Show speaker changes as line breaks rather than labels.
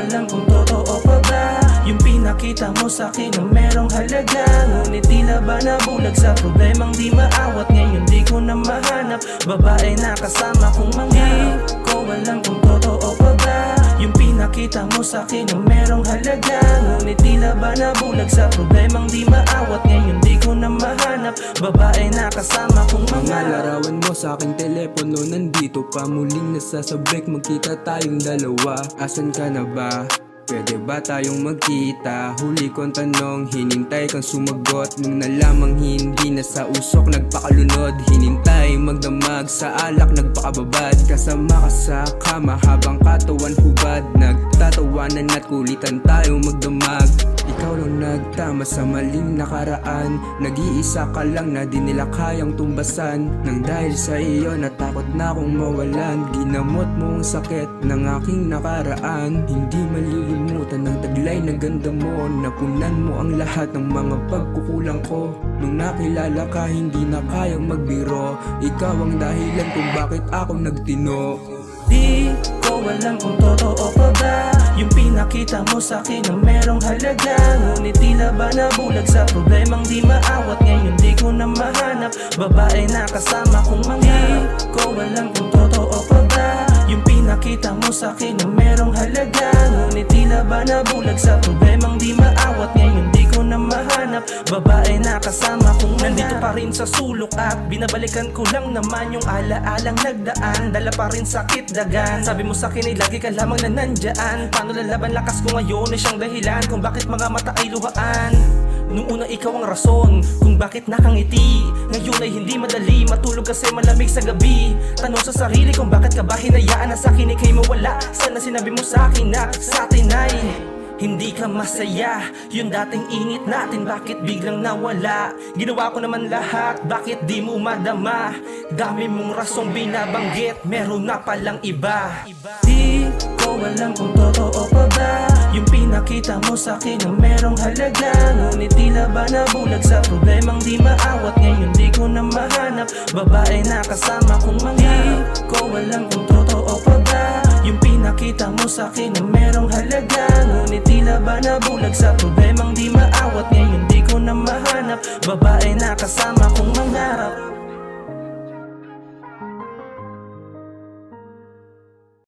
alam kung totoo pa ba? Yung pinakita mo sa akin na merong halaga. Ngunit tila ba nabulag sa problemang di maawat? Ngayon di ko na mahanap. Babae na kasama kong Di ko alam kung totoo pa ba? Yung pinakita mo sa akin na merong halaga. Ngunit tila ba nabulag sa problemang di maawat mahanap Babae na kasama kong
Mga
mga
larawan mo sa aking telepono Nandito pa. Muling nasasabik Magkita tayong dalawa. Asan ka na ba? Pwede ba tayong magkita? Huli kong tanong, hinintay kang sumagot. Nung nalamang hindi na sa usok nagpakalunod. Hinintay magdamag sa alak nagpakababad. Kasama ka sa kama habang katawan hubad. Nagtatawanan at kulitan tayo magdamag Ikaw lang nagtama sa maling nakaraan. Nag-iisa ka lang na di nila kayang tumbasan. Nang dahil sa iyo natakot na akong mawalan. Ginamot mo ang sakit ng aking nakaraan. Hindi malilimutan ng taglay na ganda mo. Napunan mo ang lahat ng mga pagkukulang ko. Nung nakilala ka hindi na kayang magbiro. Ikaw ang dahilan kung bakit ako nagtino.
Di ko alam kung totoo pa ba? Yung pinakita mo sa akin na merong halaga. Ngunit tila ba nabulag sa problemang di maawat? Ngayon di ko na mahanap. Babae na kasama kong mga. Di ko alam kung totoo pa ba? Yung pinakita mo sa akin na merong halaga. Ngunit tila ba nabulag sa problemang di maawat? Ngayon di ko na mahanap. Babae na kasama Nandito pa rin sa sulok at binabalikan ko lang naman yung ala-alang nagdaan. Dala pa rin sakit dagan. Sabi mo sa akin ay lagi ka lamang na nandyan. Paano lalaban? Lakas ko ngayon ay siyang dahilan Kung bakit mga mata ay luhaan. Nung una ikaw ang rason kung bakit nakangiti. Ngayon ay hindi madali. Matulog kasi malamig sa gabi. Tanong sa sarili kung bakit ka ba hinayaan? Na sa akin ikay mawala Sana sinabi mo sa akin na sa atin ay hindi ka masaya. Yung dating init natin bakit biglang nawala? Ginawa ko naman lahat bakit di mo madama? Dami mong rasong binabanggit meron na palang iba. Di ko alam kung totoo pa ba. Yung pinakita mo sa akin na merong halaga. Ngunit tila ba nabulag sa problemang di maawat? Ngayon di ko na mahanap. Babae na kasama kong mga. Di ko alam kung pinakita mo sa akin na merong halaga. Ngunit tila ba nabulag sa problemang di maawat? Ngayon di ko na mahanap. Babae na kasama kong mangarap